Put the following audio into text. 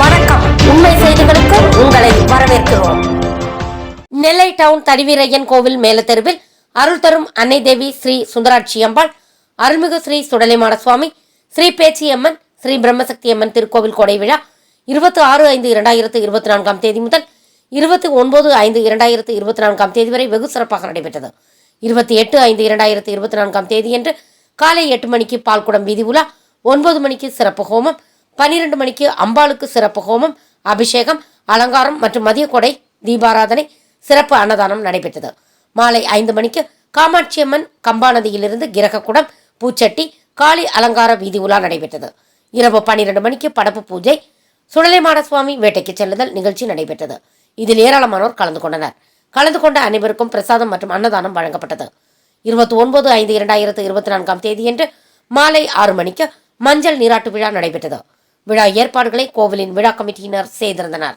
வணக்கம். உண்மை செய்திகளுக்கு உங்களை வரவேற்கிறோம். நெல்லை டவுன் தடிவீரையன் கோவில் மேலத்தெருவில் அருள் தரும் அன்னை தேவி ஸ்ரீ சுந்தராட்சி அம்பாள் அருள்மிகு ஸ்ரீ சுடலைமான சுவாமி ஸ்ரீ பேச்சியம்மன் ஸ்ரீ பிரம்மசக்தி அம்மன் திருக்கோவில் கொடை விழா இருபத்தி ஆறு ஐந்து இரண்டாயிரத்து இருபத்தி நான்காம் தேதி முதல் இருபத்தி ஒன்பது ஐந்து இரண்டாயிரத்து இருபத்தி நான்காம் தேதி வரை வெகு சிறப்பாக நடைபெற்றது. இருபத்தி எட்டு ஐந்து இரண்டாயிரத்து இருபத்தி நான்காம் தேதியன்று காலை எட்டு மணிக்கு பால்குடம் வீதி உலா ஒன்பது மணிக்கு சிறப்பு ஹோமம் பன்னிரண்டு மணிக்கு அம்பாளுக்கு சிறப்பு ஹோமம் அபிஷேகம் அலங்காரம் மற்றும் மதிய கொடை தீபாராதனை சிறப்பு அன்னதானம் நடைபெற்றது. மாலை ஐந்து மணிக்கு காமாட்சியம்மன் கம்பா நதியிலிருந்து கிரகக்குடம் பூச்சட்டி காளி அலங்கார வீதி உலா நடைபெற்றது. இரவு பன்னிரண்டு மணிக்கு படப்பு பூஜை சுடலைமாட சுவாமி வேட்டைக்கு செல்லுதல் நிகழ்ச்சி நடைபெற்றது. இதில் ஏராளமானோர் கலந்து கொண்டனர். கலந்து கொண்ட அனைவருக்கும் பிரசாதம் மற்றும் அன்னதானம் வழங்கப்பட்டது. இருபத்தி ஒன்பது ஐந்து இரண்டாயிரத்து இருபத்தி நான்காம் தேதியன்று மாலை ஆறு மணிக்கு மஞ்சள் நீராட்டு விழா நடைபெற்றது. விழா ஏற்பாடுகளை கோவிலின் விழா கமிட்டியினர் செய்திருந்தனர்.